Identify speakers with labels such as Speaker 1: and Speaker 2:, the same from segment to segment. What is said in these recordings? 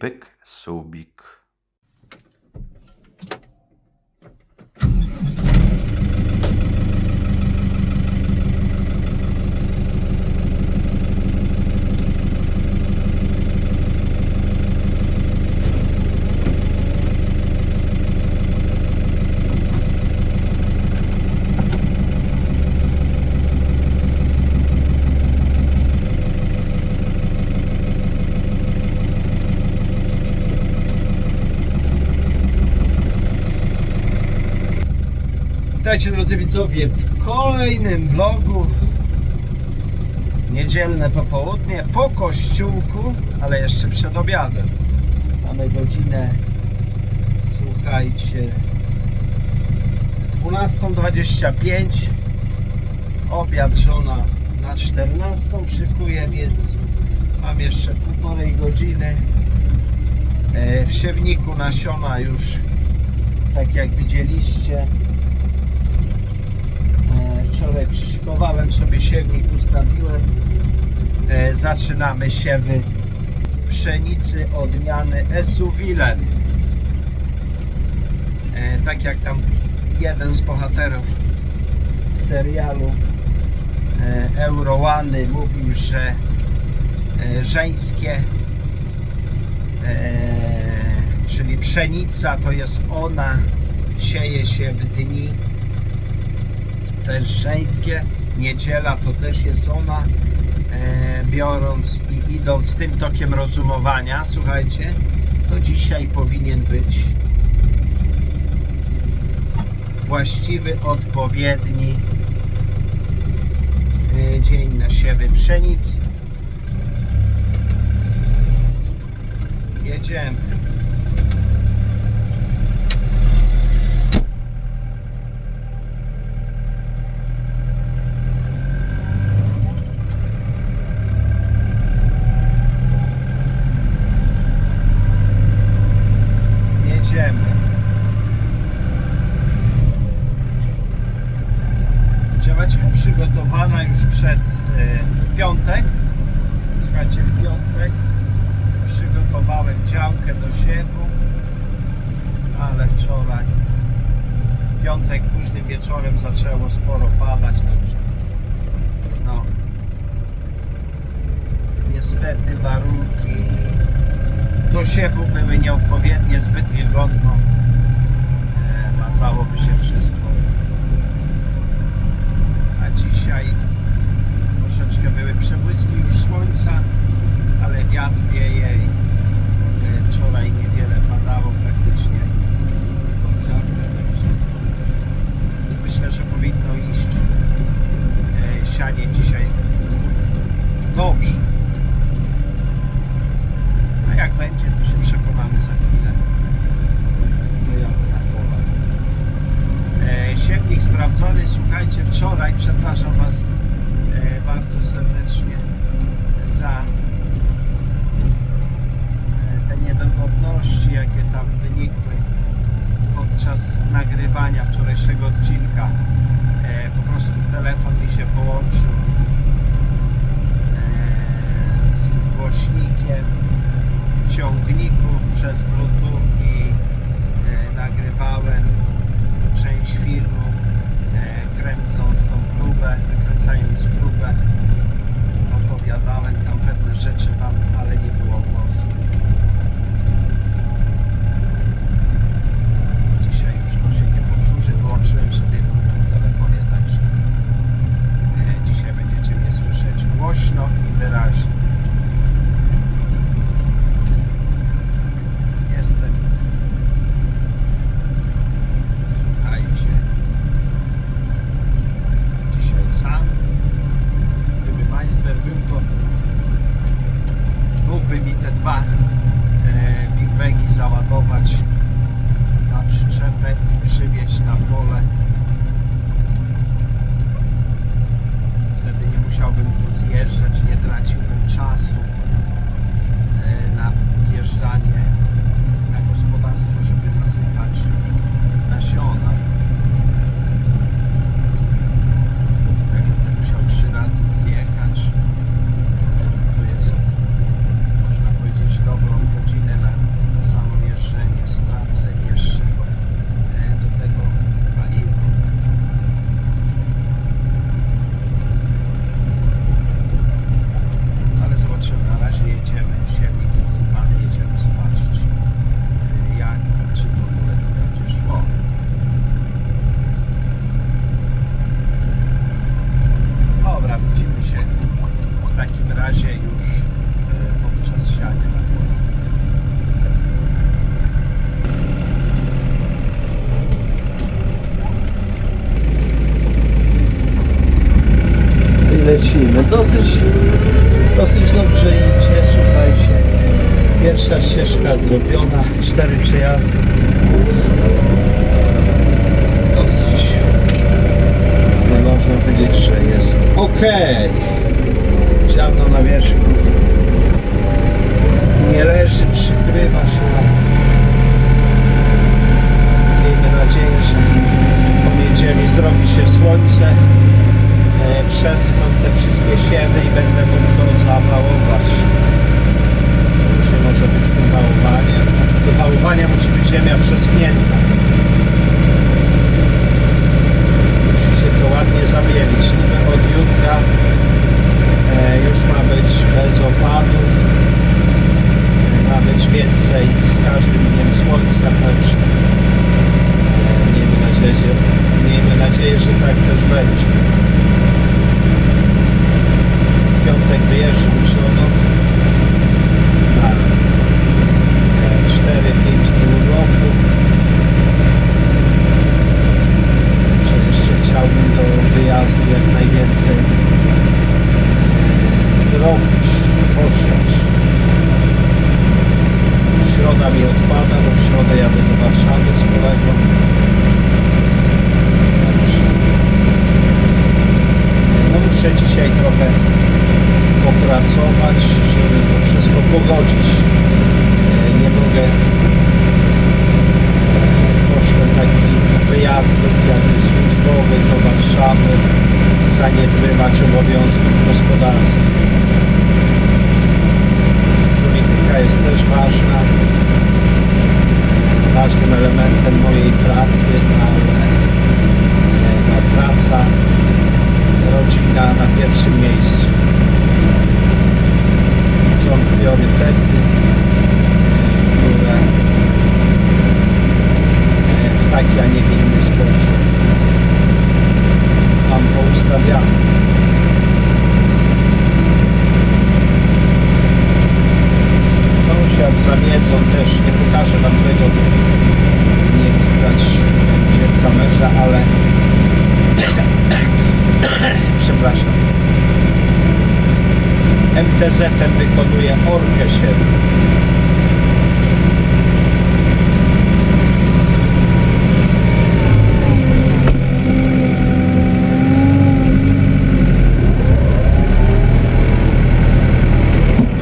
Speaker 1: i pyk,
Speaker 2: Witajcie drodzy widzowie w kolejnym vlogu. Niedzielne popołudnie po kościółku, ale jeszcze przed obiadem. Mamy godzinę, słuchajcie 12.25 Obiad żona na 14 szykuje, więc mam jeszcze półtorej godziny. E, W siewniku nasiona już tak jak widzieliście Wczoraj przyszykowałem sobie siewnik, ustawiłem. E, Zaczynamy siewy pszenicy odmiany Esuwilen. E, Tak jak tam jeden z bohaterów serialu e, Eurołany mówił, że e, żeńskie e, czyli pszenica to jest ona, sieje się w dni też żeńskie. Niedziela to też jest ona. E, biorąc i idąc tym tokiem rozumowania, słuchajcie, to dzisiaj powinien być właściwy, odpowiedni e, dzień na siewy pszenicy. Jedziemy. Się połączył e, z głośnikiem w ciągniku przez Bluetooth i e, nagrywałem część filmu e, kręcąc tą próbę, wykręcając próbę. Opowiadałem tam pewne rzeczy wam, ale nie było głosu. Dzisiaj już to się nie powtórzy wyłączyłem sobie Bluetooth w telefonie także e, dzisiaj będziecie mnie słyszeć głośno i wyraźnie Jestem. Słuchajcie. Dzisiaj sam. Gdyby majster był, to mógłby mi te dwa e, Big Bagi załadować na przyczepę i przywieźć na pole. Wtedy nie musiałbym tu zjeżdżać, nie traciłbym czasu e, na zjeżdżanie na gospodarstwo, żeby nasypać nasiona. Jak będę musiał trzy razy zjechać, to jest, można powiedzieć, dobrą godzinę ścieżka zrobiona, cztery przejazdy. Dosyć, no można powiedzieć, że jest ok. Ziarno na wierzchu nie leży, przykrywa się. Miejmy nadzieję, że po niedzieli zrobi się E, Przeskam te wszystkie siewy i będę mógł to zawałować. Różnie może być z tym wałowaniem. Do wałowania musi być ziemia przesknięta. Musi się to ładnie zamielić. Niby od jutra e, już ma być bez opadów. E, Ma być więcej z każdym dniem słońca, także miejmy nadzieję, miejmy nadzieję, że tak też będzie. W piątek wyjeżdżam żoną na 4-5 dni urlopu. Że jeszcze chciałbym do wyjazdu jak najwięcej e, zrobić, posiąść. Środa mi odpada, bo w środę jadę do Warszawy z kolegą. Także, No muszę dzisiaj trochę popracować, żeby to wszystko pogodzić. E, Nie mogę e, kosztem takich wyjazdów jakby służbowych do Warszawy zaniedbywać obowiązków w gospodarstwie. Polityka jest też ważna, ważnym elementem mojej pracy, ale e, no, praca, rodzina na pierwszym miejscu. Są priorytety, e, które e, w taki, a nie w inny sposób mam poustawiane. Sąsiad za miedzą też, nie pokażę wam tego, bo nie widać gdzie w kamerze, ale przepraszam. MTZ-em wykonuje Orkę 7.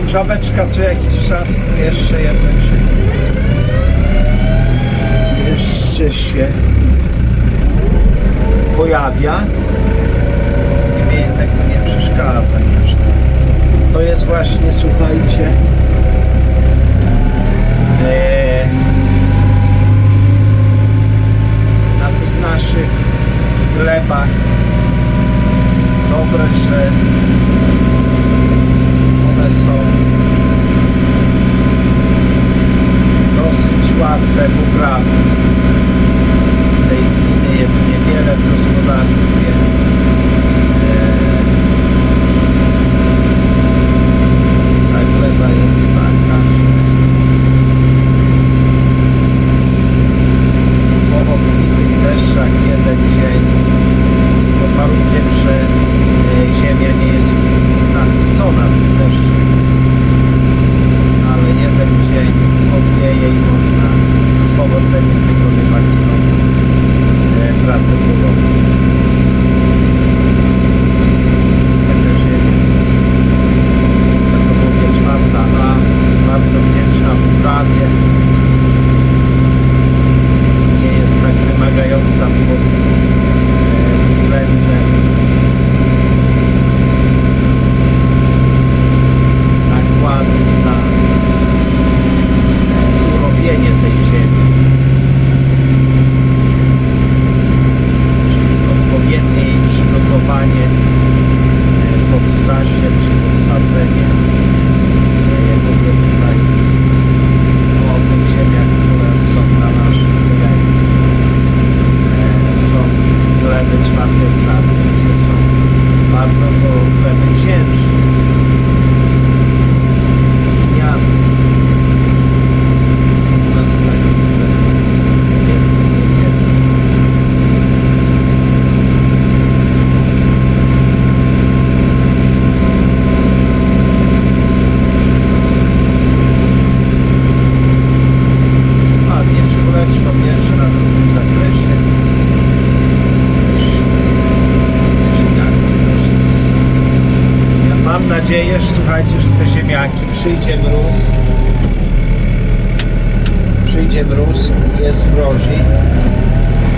Speaker 2: Żabeczka co jakiś czas tu jeszcze jeden się jeszcze się pojawia. I mnie jednak to nie przeszkadza mi aż tak. To jest właśnie, słuchajcie e, na tych naszych glebach dobre, że one są łatwe w uprawie. Tej gliny jest niewiele w gospodarstwie. przyjdzie mróz, przyjdzie mróz, jest mrozi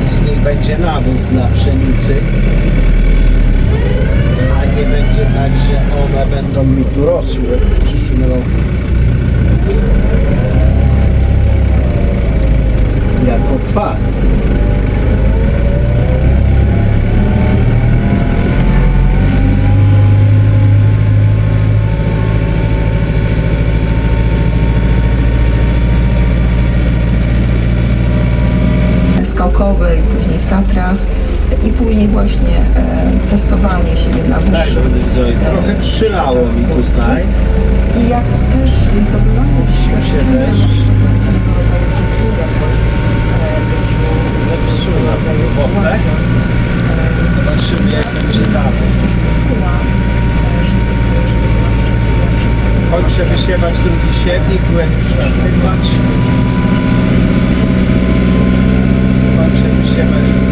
Speaker 2: i z nich będzie nawóz dla pszenicy, a nie będzie tak, że one będą mi tu rosły w przyszłym roku. Jako kwast.
Speaker 3: Królowej, później w Tatrach i później właśnie e, testowanie siebie na wyższych.
Speaker 2: Tak, trochę przylało mi tutaj.
Speaker 3: I jak też zdobywanie
Speaker 2: doświadczenia też...
Speaker 3: tego rodzaju przetrwania
Speaker 2: zepsuła robotę. Zobaczymy jak będzie dalej. Kończę wysiewać drugi siewnik, byłem już nasypać.
Speaker 4: sistemas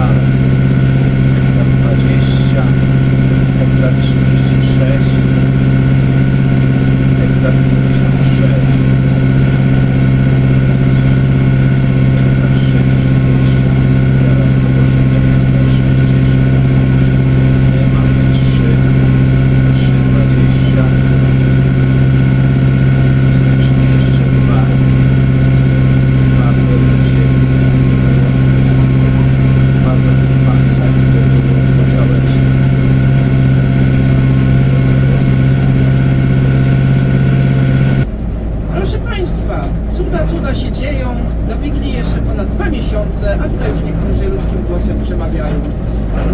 Speaker 4: Um,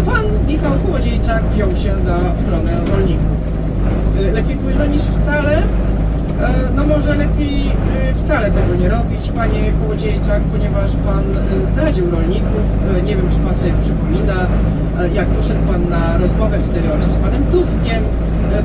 Speaker 4: Pan Michał Kołodziejczak wziął się za obronę rolników. Y, Lepiej późno niż wcale. E, No może lepiej y, wcale tego nie robić, panie Kołodziejczak, ponieważ pan y, zdradził rolników. Y, Nie wiem, czy pan sobie przypomina, e, jak poszedł pan na rozmowę w cztery oczy z panem Tuskiem, e,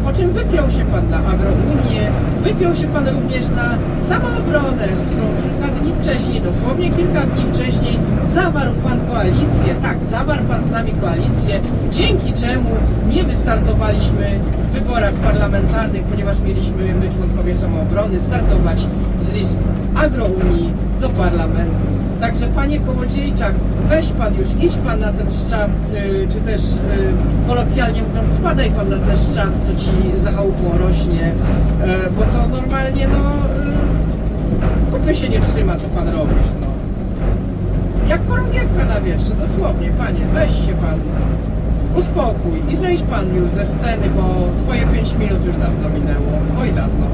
Speaker 4: po czym wypiął się pan na Agrounię, wypiął się pan również na samoobronę, z którą kilka dni wcześniej, dosłownie kilka dni wcześniej, zawarł pan koalicję, tak, zawarł pan z nami koalicję, dzięki czemu nie wystartowaliśmy w wyborach parlamentarnych, ponieważ mieliśmy my członkowie samoobrony startować z list Agrounii do parlamentu. Także panie Kołodziejczak, weź pan już, idź pan na ten szczap, y, czy też y, kolokwialnie mówiąc, spadaj pan na ten szczap, co ci za chałupą rośnie, y, bo to normalnie no kupy się nie trzyma, co pan robisz, no. Jak chorągiewka na wietrze, dosłownie, panie, weź się pan, uspokój i zejdź pan już ze sceny, bo twoje 5 minut już dawno minęło, oj dawno.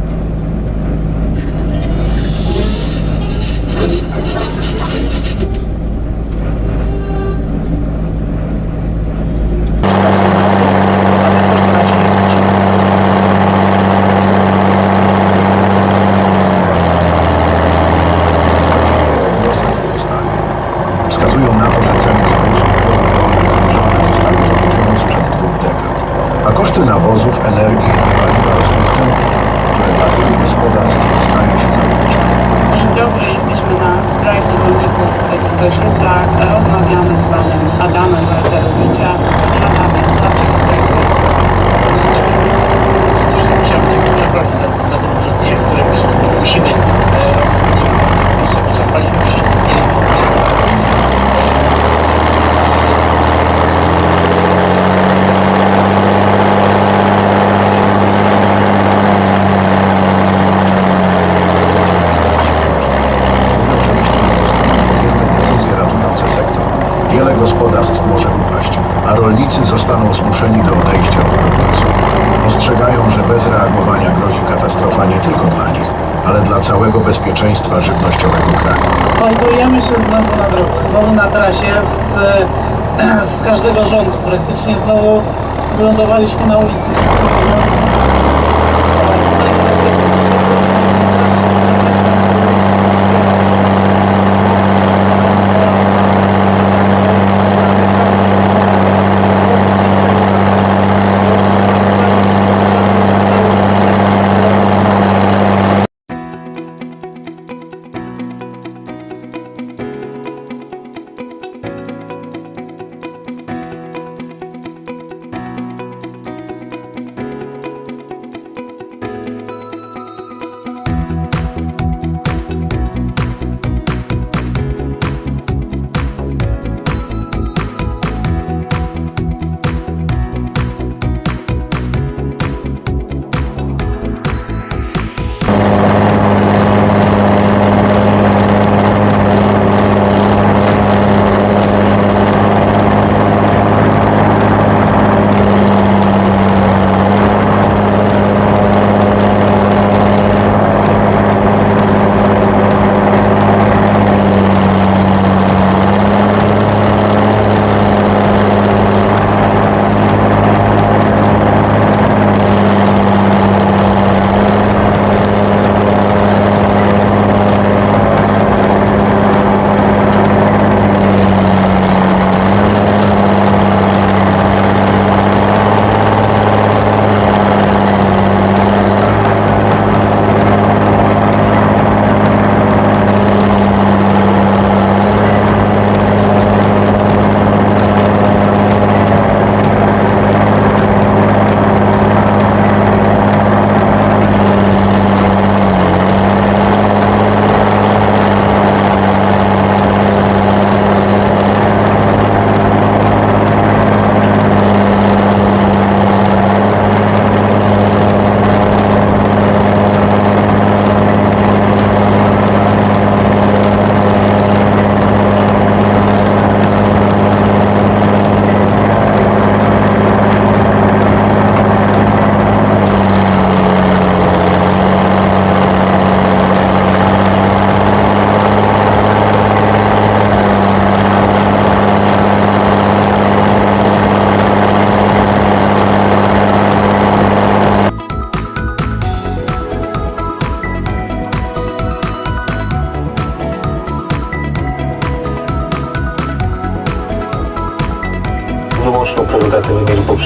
Speaker 5: Wskazują na to, że ceny zboża zbliżone zostały do poziomu sprzed dwóch dekad, a koszty nawozów, energii i paliwa rosną w tempie, które dla wielu gospodarstw staje się zapowiedzią.
Speaker 6: Dzień dobry, jesteśmy na strajku rolników w Gorzycach. Rozmawiamy z panem Adamem Walcerowicza. Adamie, dlaczego strajkujecie?
Speaker 7: Chciałbym przeprosić za, za te dni, które musimy, musimy e, robić. Zapaliśmy wszystkie
Speaker 5: decyzje ratujące sektor. Wiele gospodarstw może upaść, a rolnicy zostaną zmuszeni do odejścia od procesu. Ostrzegają, że bez reagowania grozi katastrofa nie tylko dla nich, ale dla całego bezpieczeństwa żywnościowego kraju.
Speaker 8: Znajdujemy się znowu na drodze, znowu na trasie z, e, z każdego rządu. Praktycznie znowu wylądowaliśmy na ulicy.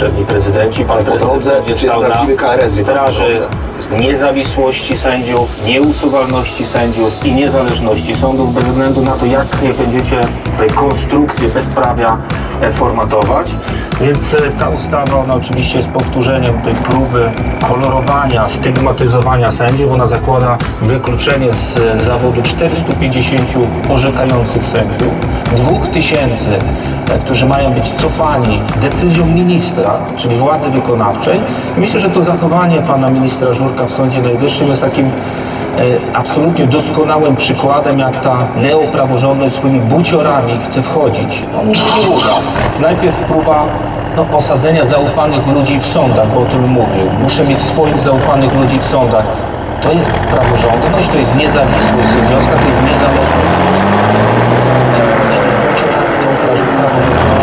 Speaker 7: Poprzedni prezydenci. Pan
Speaker 9: Ale po
Speaker 7: prezydent
Speaker 9: drodze,
Speaker 7: będzie
Speaker 9: jest
Speaker 7: stał na
Speaker 9: prawdziwy KRS, wie pan, po
Speaker 7: straży
Speaker 9: drodze?
Speaker 7: niezawisłości sędziów, nieusuwalności sędziów i niezależności sądów bez względu na to, jak będziecie tę konstrukcję bezprawia e, formatować. Więc e, ta ustawa, ona oczywiście jest powtórzeniem tej próby kolorowania, stygmatyzowania sędziów. Ona zakłada wykluczenie z e, zawodu 450 orzekających sędziów, 2000, e, którzy mają być cofani decyzją ministra, czyli władzy wykonawczej. Myślę, że to zachowanie pana ministra Żurka w Sądzie Najwyższym jest takim e, absolutnie doskonałym przykładem, jak ta neopraworządność swoimi buciorami chce wchodzić. No. Najpierw próba no, osadzenia zaufanych ludzi w sądach, bo o tym mówił. Muszę mieć swoich zaufanych ludzi w sądach. To jest praworządność, to jest niezawisłość sędziowska, to jest niezależność. Oh.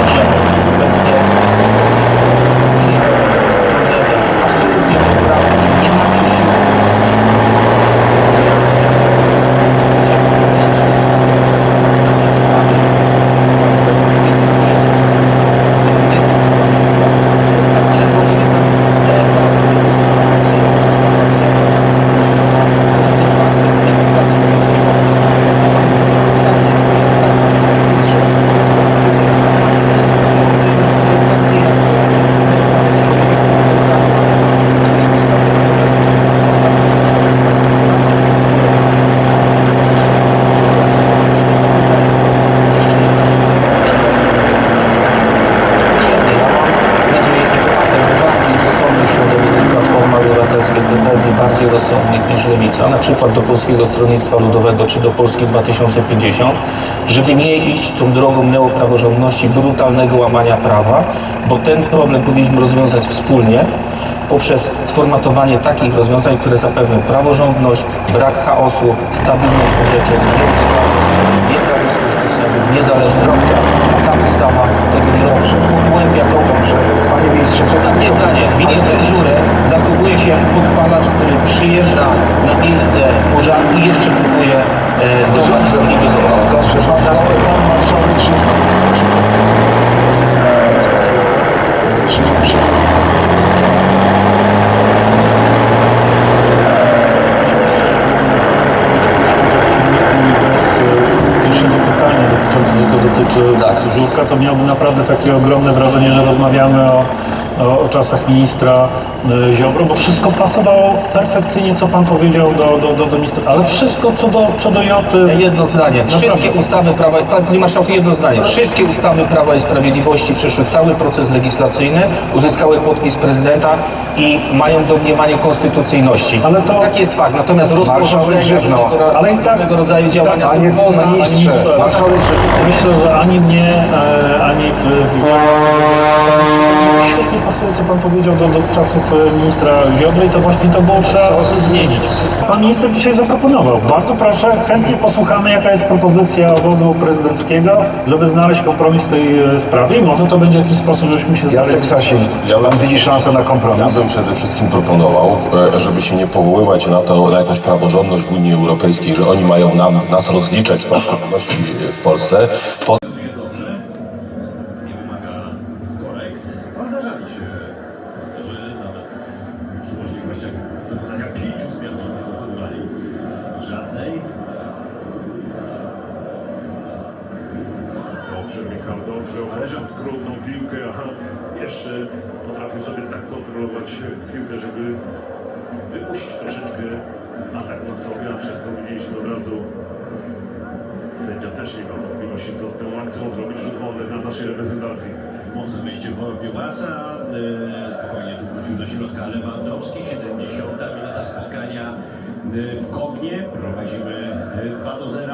Speaker 7: Żeby nie iść tą drogą neopraworządności, brutalnego łamania prawa, bo ten problem powinniśmy rozwiązać wspólnie poprzez sformatowanie takich rozwiązań, które zapewnią praworządność, brak chaosu, stabilność niezawisłość sądów, niezależność, a ta ustawa tego nie robi. Pogłębia problem, że Panie Ministrze, to za mnie zdanie. Minister Żurek zachowuje się jak podpalacz, który przyjeżdża na miejsce pożaru i jeszcze próbuje e, dołać do niego
Speaker 10: Pierwszego pytania dotyczącego dotyczy
Speaker 9: Tak.
Speaker 10: Żurka, to miałbym naprawdę takie ogromne wrażenie, że rozmawiamy o, o, o czasach ministra Ziobro, bo wszystko pasowało perfekcyjnie, co pan powiedział do, do, do, do ministra, ale wszystko co do, co do Joty...
Speaker 7: Jedno zdanie. Wszystkie
Speaker 10: Naprawdę.
Speaker 7: ustawy Prawa, Pan- Panie Marszałku, jedno zdanie. Wszystkie ustawy Prawa i Sprawiedliwości przeszły cały proces legislacyjny, uzyskały podpis prezydenta i mają domniemanie konstytucyjności.
Speaker 10: Ale to-
Speaker 7: Taki jest fakt. Natomiast rozporządzenie
Speaker 10: Żywno.
Speaker 7: tego,
Speaker 10: Ale i tak-
Speaker 7: tego rodzaju działania
Speaker 10: Panie-
Speaker 7: są poza
Speaker 10: panie ministrze,
Speaker 7: ministrze.
Speaker 10: Myślę, że ani mnie, e, ani. Świetnie pasuje, co pan powiedział do, do czasów e, ministra Ziobry i to właśnie to było trzeba zmienić. Pan minister dzisiaj zaproponował. Bardzo proszę, chętnie posłuchamy, jaka jest propozycja obozu prezydenckiego, żeby znaleźć kompromis w tej e, sprawie i może to będzie jakiś sposób, żebyśmy się
Speaker 11: Jacek Sasin, pan widzi szansę na
Speaker 12: Ja
Speaker 11: kompromis?
Speaker 12: bym przede wszystkim proponował, e, żeby się nie powoływać na to, na jakąś praworządność w Unii Europejskiej, że oni mają nam, nas rozliczać z praworządności w Polsce. Po
Speaker 10: Michał, dobrze.
Speaker 13: Ale że-
Speaker 10: Trudną piłkę, aha. Jeszcze potrafił sobie tak kontrolować piłkę, żeby wypuścić troszeczkę atak na sobie, a przez to widzieliśmy od razu sędzia też nie ma wątpliwości, co z tą akcją zrobić rzut wolny dla naszej reprezentacji.
Speaker 13: Mocne wejście w Białasa, e, spokojnie tu wrócił do środka Lewandowski, 70 minuta spotkania e, w Kownie, prowadzimy e, 2 do 0.